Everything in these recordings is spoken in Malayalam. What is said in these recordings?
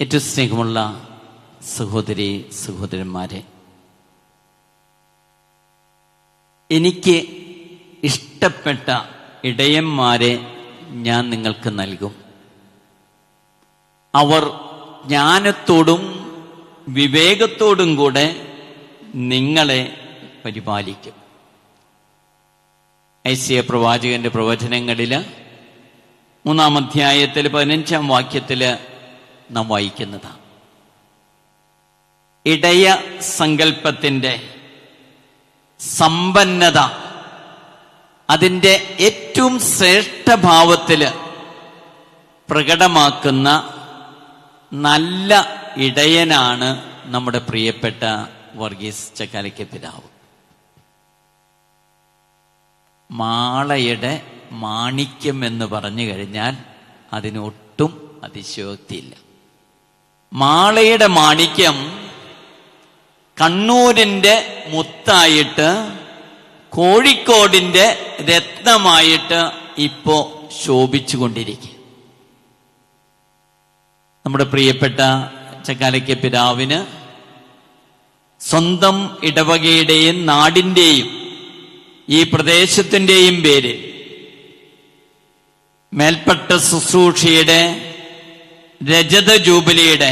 ഏറ്റവും സ്നേഹമുള്ള സഹോദരി സഹോദരന്മാരെ എനിക്ക് ഇഷ്ടപ്പെട്ട ഇടയന്മാരെ ഞാൻ നിങ്ങൾക്ക് നൽകും. അവർ ജ്ഞാനത്തോടും വിവേകത്തോടും കൂടെ നിങ്ങളെ പരിപാലിക്കും. ഐസിയ പ്രവാചകന്റെ പ്രവചനങ്ങളിൽ മൂന്നാം അധ്യായത്തിൽ പതിനഞ്ചാം വാക്യത്തിൽ നാം വായിക്കുന്നതാണ്. ഇടയ സങ്കല്പത്തിന്റെ സമ്പന്നത അതിന്റെ ഏറ്റവും ശ്രേഷ്ഠഭാവത്തിൽ പ്രകടമാക്കുന്ന നല്ല ഇടയനാണ് നമ്മുടെ പ്രിയപ്പെട്ട വർഗീസ് ചക്കാലയ്ക്ക് പിതാവ്. മാളയുടെ മാണിക്യം എന്ന് പറഞ്ഞു കഴിഞ്ഞാൽ അതിനൊട്ടും അതിശയോക്തിയില്ല. മാളയുടെ മാണിക്യം കണ്ണൂരിന്റെ മുത്തായിട്ട് കോഴിക്കോടിന്റെ രത്നമായിട്ട് ഇപ്പോ ശോഭിച്ചുകൊണ്ടിരിക്കും. നമ്മുടെ പ്രിയപ്പെട്ട ചക്കാലയ്ക്ക് പിതാവിന് സ്വന്തം ഇടവകയുടെയും നാടിന്റെയും ഈ പ്രദേശത്തിന്റെയും പേര് മേൽപ്പെട്ട ശുശ്രൂഷയുടെ രജത ജൂബിലിയുടെ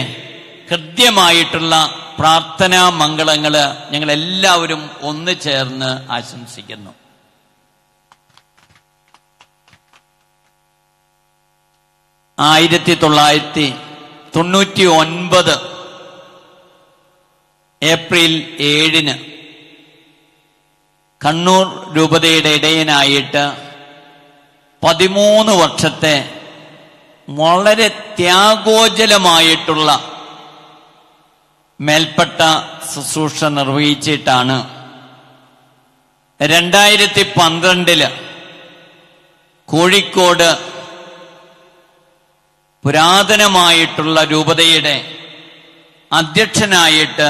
ഹൃദ്യമായിട്ടുള്ള പ്രാർത്ഥനാ മംഗളങ്ങൾ ഞങ്ങൾ എല്ലാവരും ഒന്നു ചേർന്ന് ആശംസിക്കുന്നു. ആയിരത്തി തൊള്ളായിരത്തി തൊണ്ണൂറ്റി ഒൻപത് ഏപ്രിൽ ഏഴിന് കണ്ണൂർ രൂപതയുടെ ഇടയനായിട്ട് പതിമൂന്ന് വർഷത്തെ വളരെ ത്യാഗോജലമായിട്ടുള്ള മേൽപ്പെട്ട ശുശ്രൂഷ നിർവഹിച്ചിട്ടാണ് രണ്ടായിരത്തി പന്ത്രണ്ടിൽ കോഴിക്കോട് പുരാതനമായിട്ടുള്ള രൂപതയുടെ അധ്യക്ഷനായിട്ട്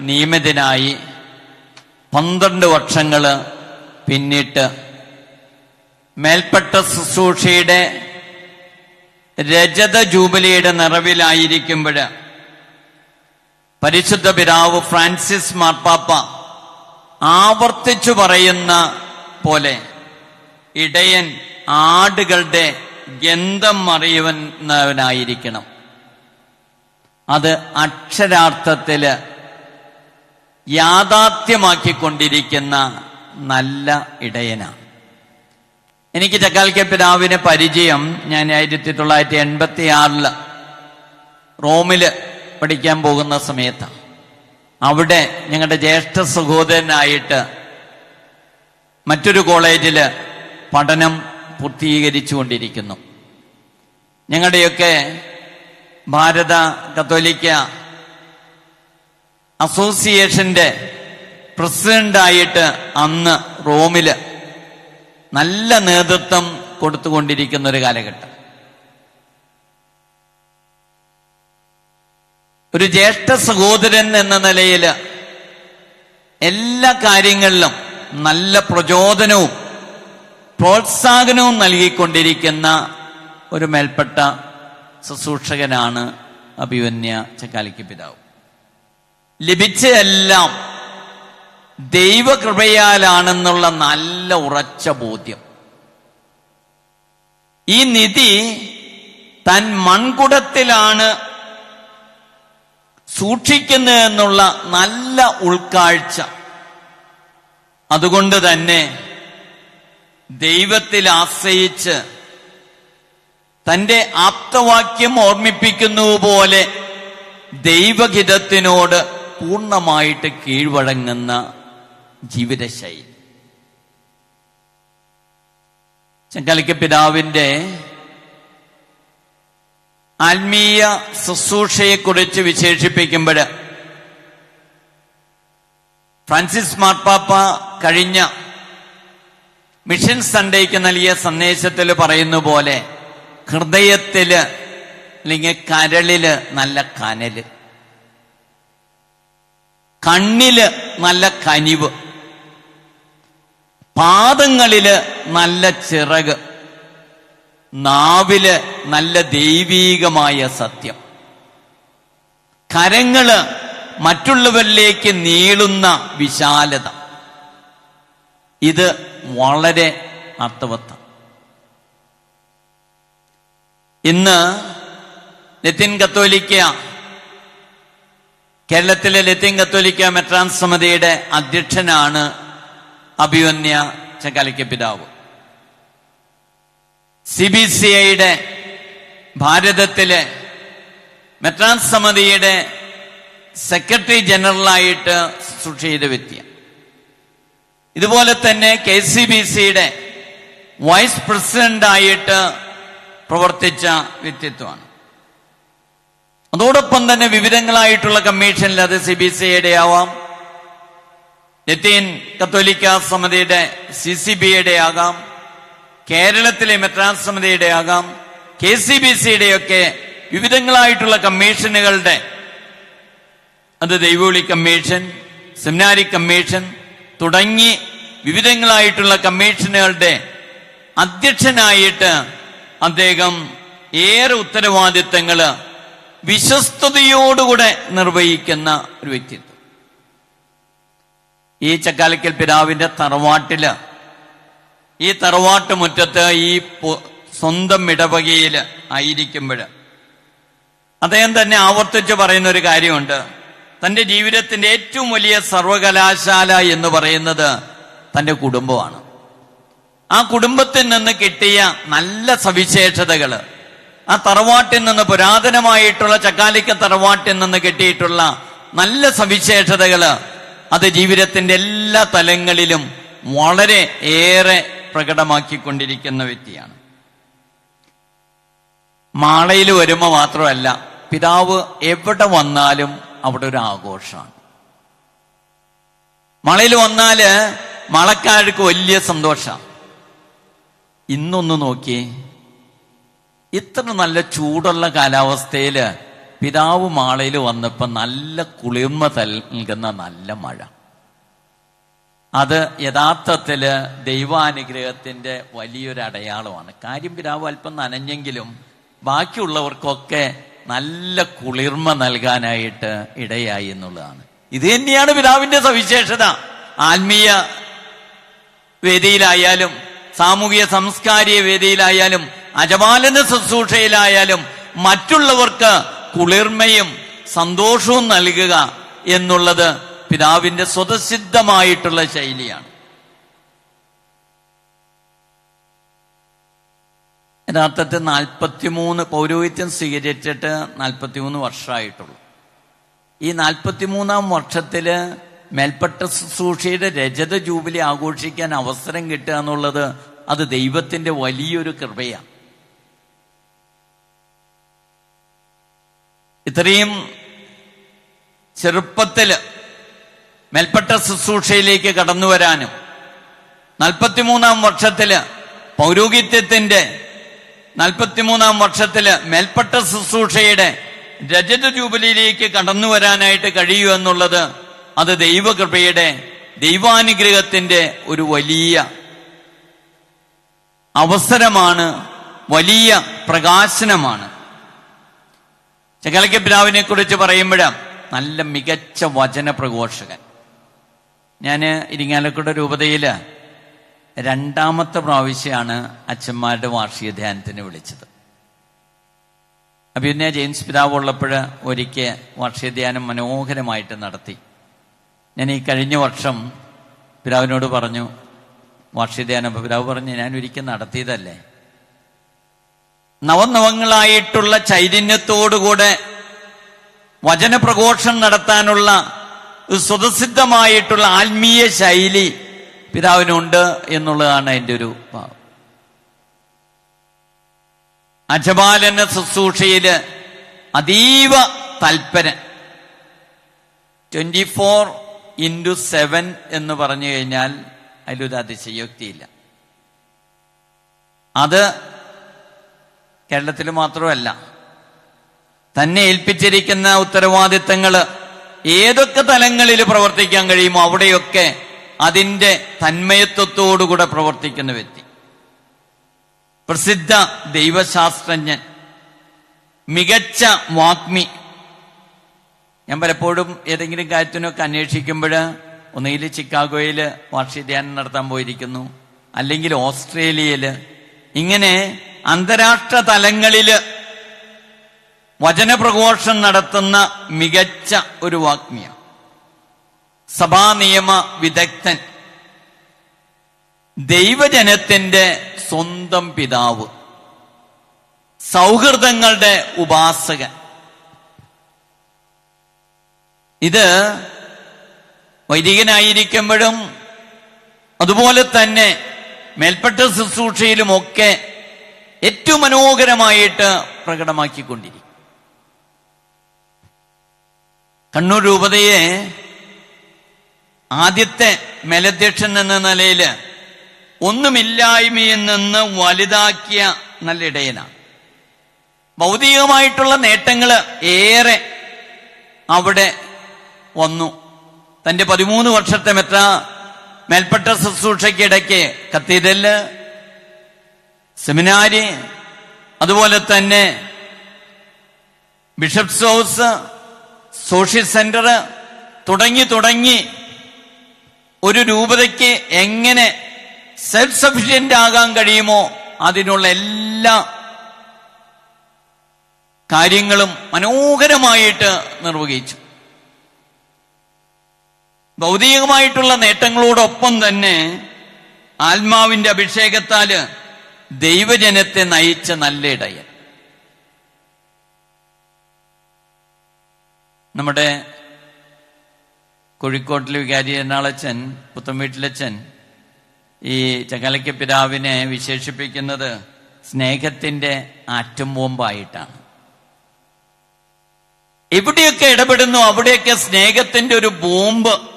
നിയമിതനായി പന്ത്രണ്ട് വർഷങ്ങൾ പിന്നിട്ട് മേൽപ്പെട്ട ശുശ്രൂഷയുടെ രജത ജൂബിലിയുടെ നിറവിലായിരിക്കുമ്പോൾ പരിശുദ്ധ പിതാവ് ഫ്രാൻസിസ് മാർപ്പാപ്പ ആവർത്തിച്ചു പറയുന്ന പോലെ ഇടയൻ ആടുകളുടെ ഗന്ധം അറിയുന്നവനായിരിക്കണം. അത് അക്ഷരാർത്ഥത്തിൽ യാഥാർത്ഥ്യമാക്കിക്കൊണ്ടിരിക്കുന്ന നല്ല ഇടയനാണ്. എനിക്ക് ചക്കാൽക്ക പിതാവിന് പരിചയം ഞാൻ ആയിരത്തി തൊള്ളായിരത്തി എൺപത്തി ആറിൽ റോമിൽ പഠിക്കാൻ പോകുന്ന സമയത്ത്. അവിടെ ഞങ്ങളുടെ ജ്യേഷ്ഠ സഹോദരനായിട്ട് മറ്റൊരു കോളേജിൽ പഠനം പൂർത്തീകരിച്ചു കൊണ്ടിരിക്കുന്നു ഞങ്ങളുടെയൊക്കെ ഭാരത കത്തോലിക്ക അസോസിയേഷന്റെ പ്രസിഡന്റായിട്ട് അന്ന് റോമിൽ നല്ല നേതൃത്വം കൊടുത്തുകൊണ്ടിരിക്കുന്ന ഒരു കാലഘട്ടം. ഒരു ജ്യേഷ്ഠ സഹോദരൻ എന്ന നിലയിൽ എല്ലാ കാര്യങ്ങളിലും നല്ല പ്രചോദനവും പ്രോത്സാഹനവും നൽകിക്കൊണ്ടിരിക്കുന്ന ഒരു മേൽപ്പെട്ട ശുശ്രൂഷകനാണ് അഭിവന്യ ചക്കാലിക്ക് പിതാവ്. ലഭിച്ച എല്ലാം ദൈവകൃപയാലാണെന്നുള്ള നല്ല ഉറച്ച ബോധ്യം. ഈ നിധി തൻ മൺകുടത്തിലാണ് സൂക്ഷിക്കുന്നതെന്നുള്ള നല്ല ഉൾക്കാഴ്ച. അതുകൊണ്ട് തന്നെ ദൈവത്തിൽ ആശ്രയിച്ച് തന്റെ ആപ്തവാക്യം ഓർമ്മിപ്പിക്കുന്നു പോലെ ദൈവഹിതത്തിനോട് പൂർണമായിട്ട് കീഴ്വഴങ്ങുന്ന ജീവിതശൈലി. ചെങ്കലിക്ക പിതാവിന്റെ ആത്മീയ ശുശ്രൂഷയെക്കുറിച്ച് വിശേഷിപ്പിക്കുമ്പോൾ ഫ്രാൻസിസ് മാർപ്പാപ്പ കഴിഞ്ഞ മിഷൻ സൺഡേക്ക് നൽകിയ സന്ദേശത്തിൽ പറയുന്ന പോലെ ഹൃദയത്തിൽ അല്ലെങ്കിൽ കരളിൽ നല്ല കനൽ കണ്ണിൽ നല്ല കനിവ്. പാദങ്ങളിൽ നല്ല ചിറക് നാവിൽ നല്ല ദൈവീകമായ സത്യം. കരങ്ങൾ മറ്റുള്ളവരിലേക്ക് നീളുന്ന വിശാലത. ഇത് വളരെ അർത്ഥവത്താണ് ഇന്ന് ലത്തിൻ കത്തോലിക്ക കേരളത്തിലെ ലത്തിൻ കത്തോലിക്ക മെട്രാൻ സമിതിയുടെ അധ്യക്ഷനാണ് അഭിവന്യ ചക്കാലിക്ക പിതാവ്. സി ബി സി ഐയുടെ ഭാരതത്തിലെ മെട്രാൻസ് സമിതിയുടെ സെക്രട്ടറി ജനറലായിട്ട് ശുശ്രൂഷ ചെയ്ത വ്യക്തി ഇതുപോലെ തന്നെ കെ സി ബി സിയുടെ വൈസ് പ്രസിഡന്റായിട്ട് പ്രവർത്തിച്ച വ്യക്തിത്വമാണ്. അതോടൊപ്പം തന്നെ വിവിധങ്ങളായിട്ടുള്ള കമ്മീഷനിൽ അത് സി ബി സി ഐയുടെ ആവാം. ലത്തീൻ കത്തോലിക്ക സമിതിയുടെ സി സി ബിയുടെ ആകാം കേരളത്തിലെ മെട്രാസ് സമിതിയുടെ ആകാം കെ സി ബി സിയുടെ ഒക്കെ വിവിധങ്ങളായിട്ടുള്ള കമ്മീഷനുകളുടെ അത് ദൈവവിളി കമ്മീഷൻ സെമിനാരി കമ്മീഷൻ തുടങ്ങി വിവിധങ്ങളായിട്ടുള്ള കമ്മീഷനുകളുടെ അധ്യക്ഷനായിട്ട് അദ്ദേഹം ഏറെ ഉത്തരവാദിത്തങ്ങൾ വിശ്വസ്തയോടുകൂടെ നിർവഹിക്കുന്ന ഒരു വ്യക്തിത്വം. ഈ ചക്കാലക്കൽ പിതാവിന്റെ തറവാട്ടിൽ. ഈ തറവാട്ട് മുറ്റത്ത് ഈ സ്വന്തം ഇടവകയിൽ ആയിരിക്കുമ്പോൾ അദ്ദേഹം തന്നെ ആവർത്തിച്ച് പറയുന്ന ഒരു കാര്യമുണ്ട്. തന്റെ ജീവിതത്തിന്റെ ഏറ്റവും വലിയ സർവകലാശാല എന്ന് പറയുന്നത് തന്റെ കുടുംബമാണ്. ആ കുടുംബത്തിൽ നിന്ന് കിട്ടിയ നല്ല സവിശേഷതകൾ ആ തറവാട്ടിൽ നിന്ന് പുരാതനമായിട്ടുള്ള ചക്കാലിക്ക തറവാട്ടിൽ നിന്ന് കിട്ടിയിട്ടുള്ള നല്ല സവിശേഷതകൾ അത് ജീവിതത്തിന്റെ എല്ലാ തലങ്ങളിലും വളരെ ഏറെ പ്രകടമാക്കിക്കൊണ്ടിരിക്കുന്ന വ്യക്തിയാണ്. മാളയിൽ വരുമ്പോ മാത്രമല്ല പിതാവ് എവിടെ വന്നാലും അവിടെ ഒരു ആഘോഷമാണ്. മളയിൽ വന്നാൽ മളക്കാർക്ക് വലിയ സന്തോഷമാണ്. ഇന്നൊന്ന് നോക്കി ഇത്ര നല്ല ചൂടുള്ള കാലാവസ്ഥയിൽ പിതാവ് മാളയിൽ വന്നപ്പോൾ നല്ല കുളിർമ നൽകുന്ന നല്ല മഴ. അത് യഥാർത്ഥത്തിൽ ദൈവാനുഗ്രഹത്തിന്റെ വലിയൊരു അടയാളമാണ് കാര്യം പിതാവ് അല്പം നനഞ്ഞെങ്കിലും ബാക്കിയുള്ളവർക്കൊക്കെ നല്ല കുളിർമ നൽകാനായിട്ട് ഇടയായി എന്നുള്ളതാണ്. ഇത് തന്നെയാണ് പിതാവിന്റെ സവിശേഷത. ആത്മീയ വേദിയിലായാലും സാമൂഹിക സംസ്കാരിക വേദിയിലായാലും അജപാലന ശുശ്രൂഷയിലായാലും മറ്റുള്ളവർക്ക് കുളിർമയും സന്തോഷവും നൽകുക എന്നുള്ളത് പിതാവിന്റെ സ്വതസിദ്ധമായിട്ടുള്ള ശൈലിയാണ്. യഥാർത്ഥത്തിൽ നാൽപ്പത്തിമൂന്ന് പൗരോഹിത്യം സ്വീകരിച്ചിട്ട് നാൽപ്പത്തിമൂന്ന് വർഷമായിട്ടുള്ളൂ. ഈ നാൽപ്പത്തിമൂന്നാം വർഷത്തിൽ മേൽപ്പെട്ട ശുശ്രൂഷയുടെ രജത ജൂബിലി ആഘോഷിക്കാൻ അവസരം കിട്ടുക എന്നുള്ളത് അത് ദൈവത്തിന്റെ വലിയൊരു കൃപയാണ്. ഇത്രയും ചെറുപ്പത്തിൽ മേൽപ്പെട്ട ശുശ്രൂഷയിലേക്ക് കടന്നു വരാനും നാൽപ്പത്തിമൂന്നാം വർഷത്തിൽ പൗരോഹിത്യത്തിന്റെ നാൽപ്പത്തിമൂന്നാം വർഷത്തിൽ മേൽപ്പെട്ട ശുശ്രൂഷയുടെ രജത ജൂബിലിയിലേക്ക് കടന്നു വരാനായിട്ട് കഴിയൂ എന്നുള്ളത് അത് ദൈവകൃപയുടെ ദൈവാനുഗ്രഹത്തിന്റെ ഒരു വലിയ അവസരമാണ് വലിയ പ്രകാശനമാണ്. ചകലക്ക പിതാവിനെ കുറിച്ച് പറയുമ്പോഴ നല്ല മികച്ച വചന പ്രഘോഷകൻ. ഞാൻ ഇരിങ്ങാലക്കുട രൂപതയിൽ രണ്ടാമത്തെ പ്രാവശ്യമാണ് അച്ഛന്മാരുടെ വാർഷിക ധ്യാനത്തിന് വിളിച്ചത്. അഭിനയ ജെയിംസ് പിതാവ് ഉള്ളപ്പോൾ ഒരിക്കൽ വാർഷിക ധ്യാനം മനോഹരമായിട്ട് നടത്തി. ഞാൻ ഈ കഴിഞ്ഞ വർഷം പിതാവിനോട് പറഞ്ഞു വാർഷിക ധ്യാനം പിതാവ് പറഞ്ഞു ഞാൻ ഒരിക്കൽ നടത്തിയതല്ലേ? നവനവങ്ങളായിട്ടുള്ള ചൈതന്യത്തോടുകൂടെ വചനപ്രഘോഷം നടത്താനുള്ള സ്വതസിദ്ധമായിട്ടുള്ള ആത്മീയ ശൈലി പിതാവിനുണ്ട് എന്നുള്ളതാണ് എന്റെ ഒരു ഭാവം. അജപാലന ശുശ്രൂഷയിൽ അതീവ തൽപരൻ. ട്വന്റി ഫോർ ഇന്റു സെവൻ എന്ന് പറഞ്ഞു കഴിഞ്ഞാൽ അതിലൊരു അതിശയോക്തിയില്ല. അത് കേരളത്തിൽ മാത്രമല്ല തന്നെ ഏൽപ്പിച്ചിരിക്കുന്ന ഉത്തരവാദിത്തങ്ങൾ ഏതൊക്കെ തലങ്ങളിൽ പ്രവർത്തിക്കാൻ കഴിയുമോ അവിടെയൊക്കെ അതിന്റെ തന്മയത്വത്തോടുകൂടെ പ്രവർത്തിക്കുന്ന വ്യക്തി. പ്രസിദ്ധ ദൈവശാസ്ത്രജ്ഞൻ മികച്ച വാഗ്മി. ഞാൻ പലപ്പോഴും ഏതെങ്കിലും കാര്യത്തിനൊക്കെ അന്വേഷിക്കുമ്പോൾ ഒന്നുകിൽ ചിക്കാഗോയിൽ വാർഷിക ധ്യാനം നടത്താൻ പോയിരിക്കുന്നു അല്ലെങ്കിൽ ഓസ്ട്രേലിയയിൽ ഇങ്ങനെ അന്താരാഷ്ട്ര തലങ്ങളിൽ വചനപ്രഘോഷം നടത്തുന്ന മികച്ച ഒരു വാഗ്മിയ. സഭാ നിയമ വിദഗ്ധൻ. ദൈവജനത്തിന്റെ സ്വന്തം പിതാവ്. സൗഹൃദങ്ങളുടെ ഉപാസകൻ. ഇത് വൈദികനായിരിക്കുമ്പോഴും അതുപോലെ തന്നെ മേൽപ്പെട്ട ശുശ്രൂഷയിലുമൊക്കെ ഏറ്റവും മനോഹരമായിട്ട് പ്രകടമാക്കിക്കൊണ്ടിരിക്കും. കണ്ണൂർ രൂപതയെ ആദ്യത്തെ മേലധ്യക്ഷൻ എന്ന നിലയിൽ ഒന്നുമില്ലായ്മയിൽ നിന്ന് വലുതാക്കിയ നല്ല ഇടയനാണ് ഭൗതികമായിട്ടുള്ള നേട്ടങ്ങൾ ഏറെ അവിടെ വന്നു. തന്റെ പതിമൂന്ന് വർഷത്തെ മെത്ര മേൽപ്പെട്ട ശുശ്രൂഷയ്ക്കിടയ്ക്ക് കത്തീഡ്രൽ സെമിനാരി അതുപോലെ തന്നെ ബിഷപ്സ് ഹൗസ് സോഷ്യൽ സെന്റർ തുടങ്ങി തുടങ്ങി ഒരു രൂപതയ്ക്ക് എങ്ങനെ സെൽഫ് സഫിഷ്യന്റ് ആകാൻ കഴിയുമോ അതിനുള്ള എല്ലാ കാര്യങ്ങളും മനോഹരമായിട്ട് നിർവഹിച്ചു. ഭൗതികമായിട്ടുള്ള നേട്ടങ്ങളോടൊപ്പം തന്നെ ആത്മാവിന്റെ അഭിഷേകത്താൽ ദൈവജനത്തെ നയിച്ച നല്ല ഇടയൻ. നമ്മുടെ കോഴിക്കോട്ടിലെ വികാരി എന്നാളച്ചൻ പുത്തൻവീട്ടിലച്ചൻ ഈ ചകലയ്ക്ക് പിതാവിനെ വിശേഷിപ്പിക്കുന്നത് സ്നേഹത്തിന്റെ ആറ്റം ബോംബായിട്ടാണ്. എവിടെയൊക്കെ ഇടപെടുന്നു അവിടെയൊക്കെ സ്നേഹത്തിന്റെ ഒരു ബോംബ്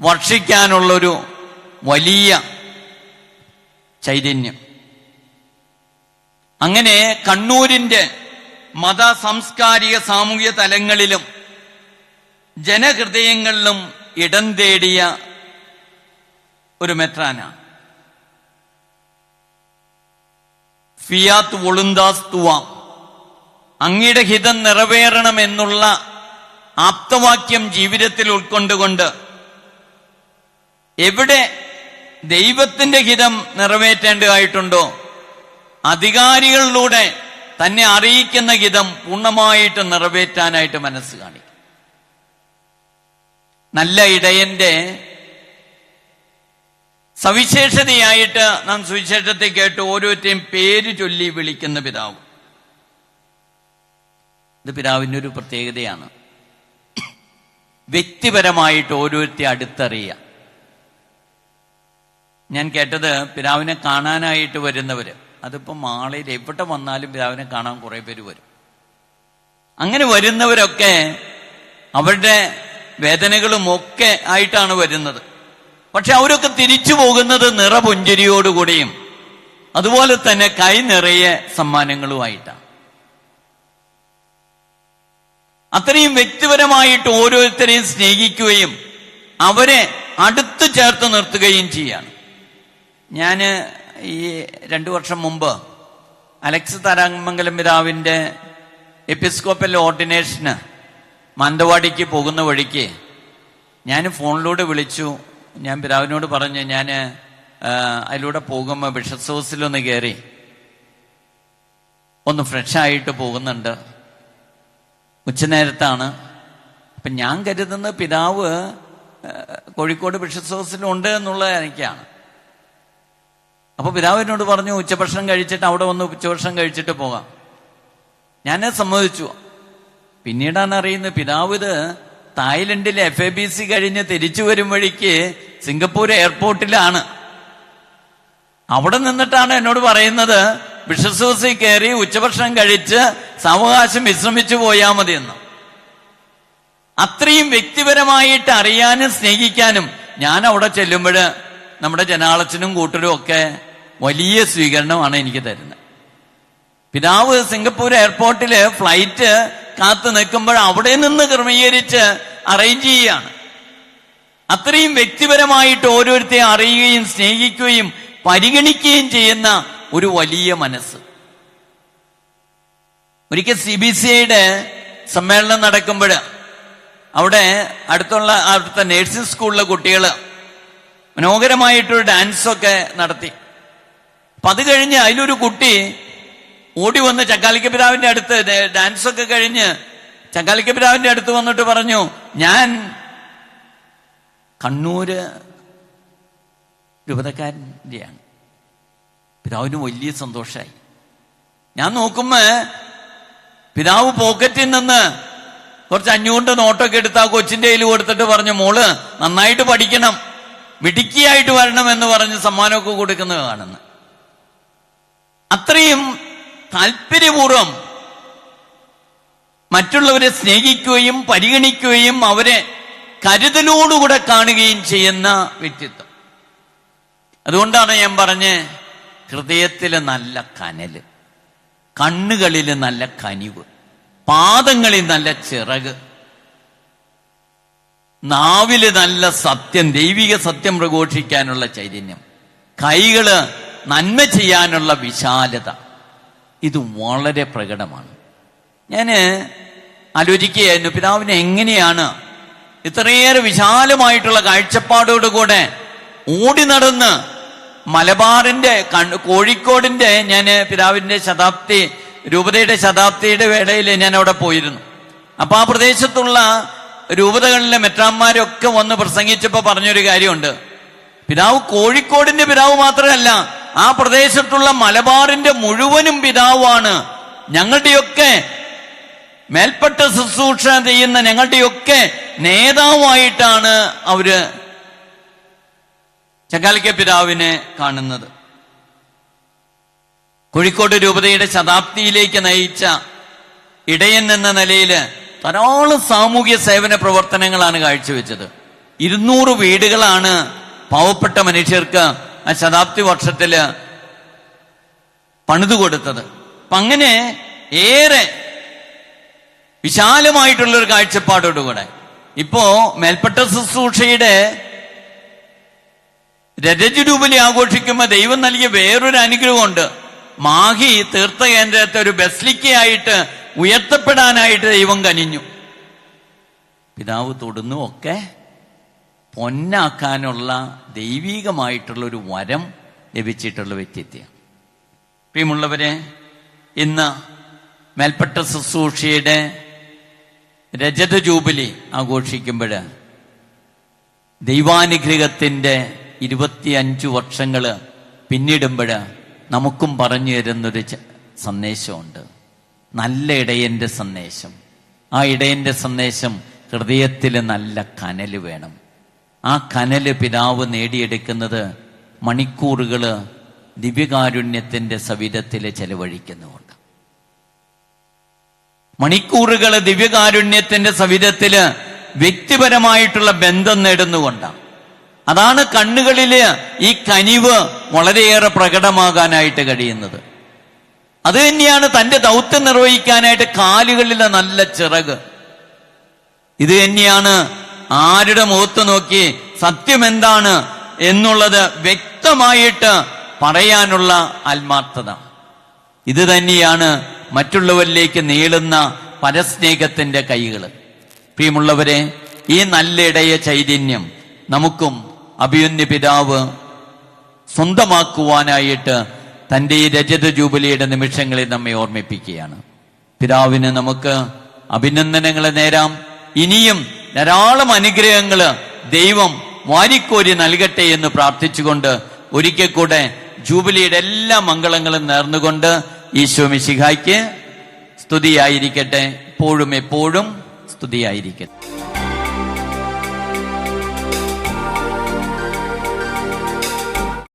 വർഷിക്കാനുള്ളൊരു വലിയ ചൈതന്യം. അങ്ങനെ കണ്ണൂരിന്റെ മത സാംസ്കാരിക സാമൂഹ്യ തലങ്ങളിലും ജനഹൃദയങ്ങളിലും ഇടം തേടിയ ഒരു മെത്രാനാണ് ഫിയാത്ത് വൊളുന്താസ് തുവാം. അങ്ങയുടെ ഹിതം നിറവേറണമെന്നുള്ള ആപ്തവാക്യം ജീവിതത്തിൽ ഉൾക്കൊണ്ടുകൊണ്ട് എവിടെ ദൈവത്തിന്റെ ഹിതം നിറവേറ്റേണ്ടതായിട്ടുണ്ടോ? അധികാരികളിലൂടെ തന്നെ അറിയിക്കുന്ന ഹിതം പൂർണമായിട്ട് നിറവേറ്റാനായിട്ട് മനസ്സ് കാണിക്കും നല്ല ഇടയന്റെ സവിശേഷതയായിട്ട് നാം സുവിശേഷത്തെ കേട്ട് ഓരോരുത്തരെയും പേര് ചൊല്ലി വിളിക്കുന്ന പിതാവ്. ഇത് പിതാവിന്റെ ഒരു പ്രത്യേകതയാണ്. വ്യക്തിപരമായിട്ട് ഓരോരുത്തരെ അടുത്തറിയുക. ഞാൻ കേട്ടത് പിതാവിനെ കാണാനായിട്ട് വരുന്നവര്. അതിപ്പോ മാളയിൽ എവിടെ വന്നാലും പിതാവിനെ കാണാൻ കുറേ പേര് വരും. അങ്ങനെ വരുന്നവരൊക്കെ അവരുടെ വേദനകളും ഒക്കെ ആയിട്ടാണ് വരുന്നത്. പക്ഷെ അവരൊക്കെ തിരിച്ചു പോകുന്നത് നിറപുഞ്ചരിയോടുകൂടിയും അതുപോലെ തന്നെ കൈ നിറയെ സമ്മാനങ്ങളുമായിട്ടാണ്. അത്രയും വ്യക്തിപരമായിട്ട് ഓരോരുത്തരെയും സ്നേഹിക്കുകയും അവരെ അടുത്തു ചേർത്ത് നിർത്തുകയും ചെയ്യാണ്. ഞാൻ ഈ രണ്ടു വർഷം മുമ്പ് അലക്സ് താരാമംഗലം പിതാവിന്റെ എപ്പിസ്കോപ്പൽ ഓർഡിനേഷന് മാനന്തവാടിക്ക് പോകുന്ന വഴിക്ക് ഞാൻ ഫോണിലൂടെ വിളിച്ചു. ഞാൻ പിതാവിനോട് പറഞ്ഞു ഞാൻ അതിലൂടെ പോകുമ്പോൾ ബിഷപ്സ് ഹൗസിലൊന്ന് കയറി ഒന്ന് ഫ്രഷ് ആയിട്ട് പോകുന്നുണ്ട്. ഉച്ചനേരത്താണ് അപ്പം ഞാൻ കരുതുന്ന പിതാവ് കോഴിക്കോട് ബിഷപ്സ് ഹൗസിലുണ്ട് എന്നുള്ളത് എനിക്കാണ്. അപ്പൊ പിതാവിനോട് പറഞ്ഞു ഉച്ചഭക്ഷണം കഴിച്ചിട്ട് അവിടെ വന്ന് ഉച്ചഭക്ഷണം കഴിച്ചിട്ട് പോകാം. ഞാൻ സമ്മതിച്ചു. പിന്നീടാണ് അറിയുന്നത് പിതാവ് ഇത് തായ്ലൻഡിലെ എഫ് എ ബി സി കഴിഞ്ഞ് തിരിച്ചു വരും വഴിക്ക് സിംഗപ്പൂർ എയർപോർട്ടിലാണ്. അവിടെ നിന്നിട്ടാണ് എന്നോട് പറയുന്നത് വിഷസൂസി കയറി ഉച്ചഭക്ഷണം കഴിച്ച് സാവകാശം വിശ്രമിച്ചു പോയാൽ മതി എന്ന് അത്രയും വ്യക്തിപരമായിട്ട് അറിയാനും സ്നേഹിക്കാനും ഞാൻ അവിടെ ചെല്ലുമ്പോൾ നമ്മുടെ ജനാളച്ചനും കൂട്ടരും ഒക്കെ വലിയ സ്വീകരണമാണ് എനിക്ക് തരുന്നത്. പിതാവ് സിംഗപ്പൂർ എയർപോർട്ടിൽ ഫ്ലൈറ്റ് കാത്തു നിൽക്കുമ്പോൾ അവിടെ നിന്ന് ക്രമീകരിച്ച് അറേഞ്ച് ചെയ്യുകയാണ്. അത്രയും വ്യക്തിപരമായിട്ട് ഓരോരുത്തരെ അറിയുകയും സ്നേഹിക്കുകയും പരിഗണിക്കുകയും ചെയ്യുന്ന ഒരു വലിയ മനസ്സ്. ഒരിക്കൽ സി ബി സി ഐയുടെ സമ്മേളനം നടക്കുമ്പോൾ അവിടെ അടുത്തുള്ള അവിടുത്തെ നേഴ്സിംഗ് സ്കൂളിലെ കുട്ടികൾ മനോഹരമായിട്ടൊരു ഡാൻസൊക്കെ നടത്തി. അപ്പൊ അത് കഴിഞ്ഞ് അതിലൊരു കുട്ടി ഓടി വന്ന് ചക്കാലിക്ക പിതാവിന്റെ അടുത്ത് ഡാൻസ് ഒക്കെ കഴിഞ്ഞ് ചക്കാലിക്ക പിതാവിന്റെ അടുത്ത് വന്നിട്ട് പറഞ്ഞു ഞാൻ കണ്ണൂര് രൂപതക്കാരന്റെയാണ്. പിതാവിന് വലിയ സന്തോഷമായി ഞാൻ നോക്കുമ്പോ പിതാവ് പോക്കറ്റിൽ നിന്ന് കുറച്ച് അഞ്ഞൂറിന്റെ നോട്ടൊക്കെ എടുത്ത് ആ കൊച്ചിന്റെ കയ്യിൽ കൊടുത്തിട്ട് പറഞ്ഞു മോൾ നന്നായിട്ട് പഠിക്കണം. മിടുക്കിയായിട്ട് വരണം എന്ന് പറഞ്ഞ് സമ്മാനമൊക്കെ കൊടുക്കുന്നത് കാണുന്നു. അത്രയും താല്പര്യപൂർവം മറ്റുള്ളവരെ സ്നേഹിക്കുകയും പരിഗണിക്കുകയും അവരെ കരുതലോടുകൂടെ കാണുകയും ചെയ്യുന്ന വ്യക്തിത്വം. അതുകൊണ്ടാണ് ഞാൻ പറഞ്ഞ് ഹൃദയത്തിൽ നല്ല കനൽ കണ്ണുകളിൽ നല്ല കനിവ് പാദങ്ങളിൽ നല്ല ചിറക് നാവിൽ നല്ല സത്യം ദൈവിക സത്യം പ്രഘോഷിക്കാനുള്ള ചൈതന്യം കൈകൾ നന്മ ചെയ്യാനുള്ള വിശാലത. ഇത് വളരെ പ്രകടമാണ്. ഞാൻ ആലോചിക്കുകയായിരുന്നു പിതാവിനെ എങ്ങനെയാണ് ഇത്രയേറെ വിശാലമായിട്ടുള്ള കാഴ്ചപ്പാടോടുകൂടെ ഓടി നടന്ന് മലബാറിന്റെ കോഴിക്കോടിന്റെ ഞാൻ പിതാവിന്റെ ശതാബ്ദി രൂപതയുടെ ശതാബ്ദിയുടെ വേളയിൽ ഞാൻ അവിടെ പോയിരുന്നു. അപ്പൊ ആ പ്രദേശത്തുള്ള രൂപതകളിലെ മെത്രാന്മാരൊക്കെ വന്ന് പ്രസംഗിച്ചപ്പോ പറഞ്ഞൊരു കാര്യമുണ്ട്. പിതാവ് കോഴിക്കോടിന്റെ പിതാവ് മാത്രമല്ല ആ പ്രദേശത്തുള്ള മലബാറിന്റെ മുഴുവനും പിതാവാണ് ഞങ്ങളുടെയൊക്കെ മേൽപ്പെട്ട ശുശ്രൂഷ ചെയ്യുന്ന ഞങ്ങളുടെയൊക്കെ നേതാവായിട്ടാണ് അവർ ചക്കാലിക്ക പിതാവിനെ കാണുന്നത്. കോഴിക്കോട് രൂപതയുടെ ശതാബ്ദിയിലേക്ക് നയിച്ച ഇടയൻ എന്ന നിലയിൽ ധാരാളം സാമൂഹ്യ സേവന പ്രവർത്തനങ്ങളാണ് കാഴ്ചവെച്ചത്. ഇരുന്നൂറ് വീടുകളാണ് പാവപ്പെട്ട മനുഷ്യർക്ക് ആ ശതാബ്ദി വർഷത്തിൽ പണിതു കൊടുത്തത്. അപ്പൊ അങ്ങനെ ഏറെ വിശാലമായിട്ടുള്ള ഒരു കാഴ്ചപ്പാടോടുകൂടെ. ഇപ്പോ മേൽപ്പെട്ട ശുശ്രൂഷയുടെ രജജുരൂപിലി ആഘോഷിക്കുമ്പോൾ ദൈവം നൽകിയ വേറൊരു അനുഗ്രഹമുണ്ട്. മാഹി തീർത്ഥ കേന്ദ്രത്തെ ഒരു ബസ്ലിക്കയായിട്ട് ഉയർത്തപ്പെടാനായിട്ട് ദൈവം കനിഞ്ഞു. പിതാവ് തൊടുന്നു ഒക്കെ. പൊന്നാക്കാനുള്ള ദൈവീകമായിട്ടുള്ള ഒരു വരം ലഭിച്ചിട്ടുള്ള വ്യക്തിത്വം. പ്രിയമുള്ളവരെ ഇന്ന് മേൽപ്പെട്ട ശുശ്രൂഷയുടെ രജത ജൂബിലി ആഘോഷിക്കുമ്പോൾ ദൈവാനുഗ്രഹത്തിന്റെ ഇരുപത്തിയഞ്ചു വർഷങ്ങൾ പിന്നിടുമ്പോൾ നമുക്കും പറഞ്ഞു തരുന്നൊരു സന്ദേശമുണ്ട്. നല്ല ഇടയന്റെ സന്ദേശം. ആ ഇടയന്റെ സന്ദേശം ഹൃദയത്തിൽ നല്ല കനൽ വേണം. ആ കനൽ പിതാവ് നേടിയെടുക്കുന്നത് മണിക്കൂറുകൾ ദിവ്യകാരുണ്യത്തിന്റെ സവിധത്തിൽ ചെലവഴിക്കുന്നുമുണ്ട്. മണിക്കൂറുകൾ ദിവ്യകാരുണ്യത്തിന്റെ സവിധത്തിൽ വ്യക്തിപരമായിട്ടുള്ള ബന്ധം നേടുന്നുകൊണ്ടാണ്. അതാണ് കണ്ണുകളിൽ ഈ കനിവ് വളരെയേറെ പ്രകടമാകാനായിട്ട് കഴിയുന്നത്. അത് തന്നെയാണ് തന്റെ ദൗത്യം നിർവഹിക്കാനായിട്ട് കാലുകളിലെ നല്ല ചിറക്. ഇത് തന്നെയാണ് ആരുടെ മുഖത്ത് നോക്കി സത്യം എന്താണ് എന്നുള്ളത് വ്യക്തമായിട്ട് പറയാനുള്ള ആത്മാർത്ഥത. ഇത് തന്നെയാണ് മറ്റുള്ളവരിലേക്ക് നീളുന്ന പരസ്നേഹത്തിന്റെ കൈകൾ. പ്രിയമുള്ളവരെ ഈ നല്ല ഇടയ ചൈതന്യം നമുക്കും അഭിയുന്യ പിതാവ് സ്വന്തമാക്കുവാനായിട്ട് തന്റെ ഈ രജത ജൂബിലിയുടെ നിമിഷങ്ങളിൽ നമ്മെ ഓർമ്മിപ്പിക്കുകയാണ്. പിതാവിന് നമുക്ക് അഭിനന്ദനങ്ങളെ നേരാം. ഇനിയും ധാരാളം അനുഗ്രഹങ്ങൾ ദൈവം വാരിക്കോരി നൽകട്ടെ എന്ന് പ്രാർത്ഥിച്ചുകൊണ്ട് ഒരിക്കൽ കൂടെ ജൂബിലിയുടെ എല്ലാ മംഗളങ്ങളും നേർന്നുകൊണ്ട് ഈശോ മിശിഹായ്ക്ക് സ്തുതിയായിരിക്കട്ടെ. എപ്പോഴും എപ്പോഴും സ്തുതിയായിരിക്കട്ടെ.